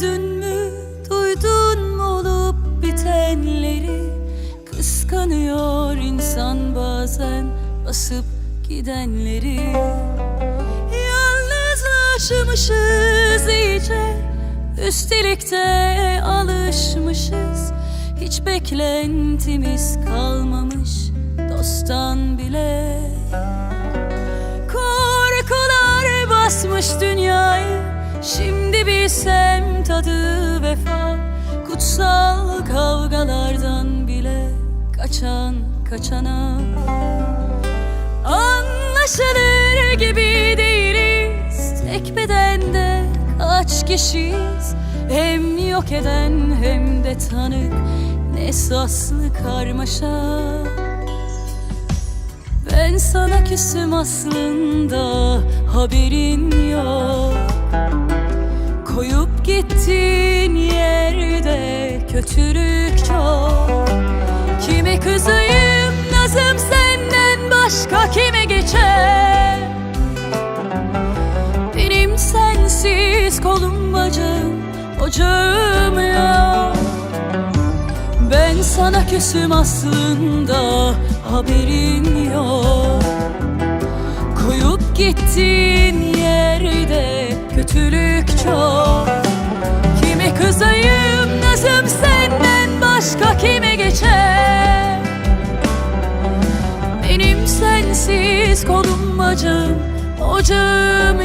Gördün mü, duydun mu olup bitenleri? Kıskanıyor insan bazen basıp gidenleri. Yalnızlaşmışız iyice Üstelik de alışmışız. Hiç beklentimiz kalmamış dosttan bile. Korkular basmış dünya Şimdi bilsem tadı vefa Kutsal kavgalardan bile Kaçan kaçana. Anlaşılır gibi değiliz Tek bedende kaç kişiyiz? Hem yok eden hem de tanık Ne saslı karmaşa. Ben sana küsüm aslında haberin yok Gittiğin yerde kötülük çok. Kime kızayım nazım senden başka kime geçer? Benim sensiz kolum bacım ocağım yok. Ben sana küsüm aslında haberin yok. Koyup gittiğin yerde kötülük çok kızayım nazım senden başka kime geçer? Benim sensiz kolum bacım ocağım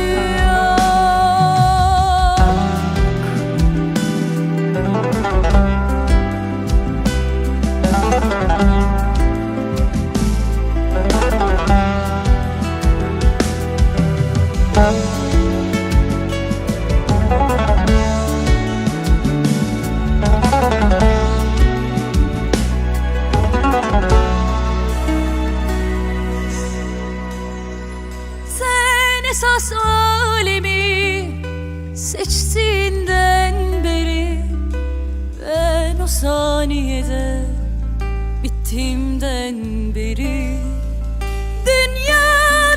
esas alemi seçtiğinden beri Ben o saniyede bittiğimden beri Dünya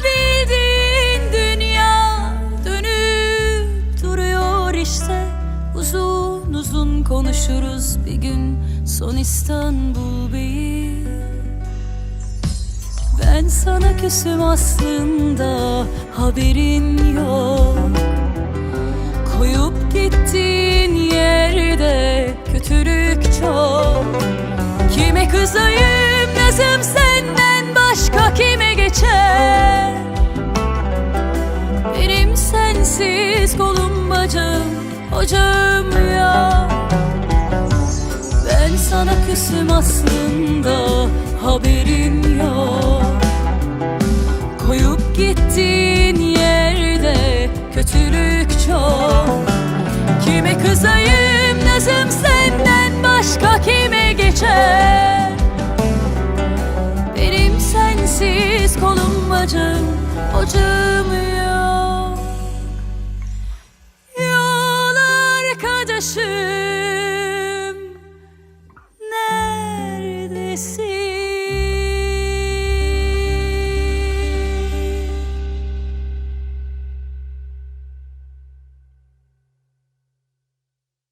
bildiğin dünya dönüp duruyor işte. Uzun uzun konuşuruz bir gün son İstanbul Bey'i sana küsüm aslında haberin yok. Koyup gittiğin yerde kötülük çok. Kime kızayım nazım senden başka kime geçer? Benim sensiz kolum bacım ocağım yok. Ben sana küsüm aslında haberin yok kızayım nazım senden başka kime geçer? Benim sensiz kolum bacım ocağım yok. Yol arkadaşım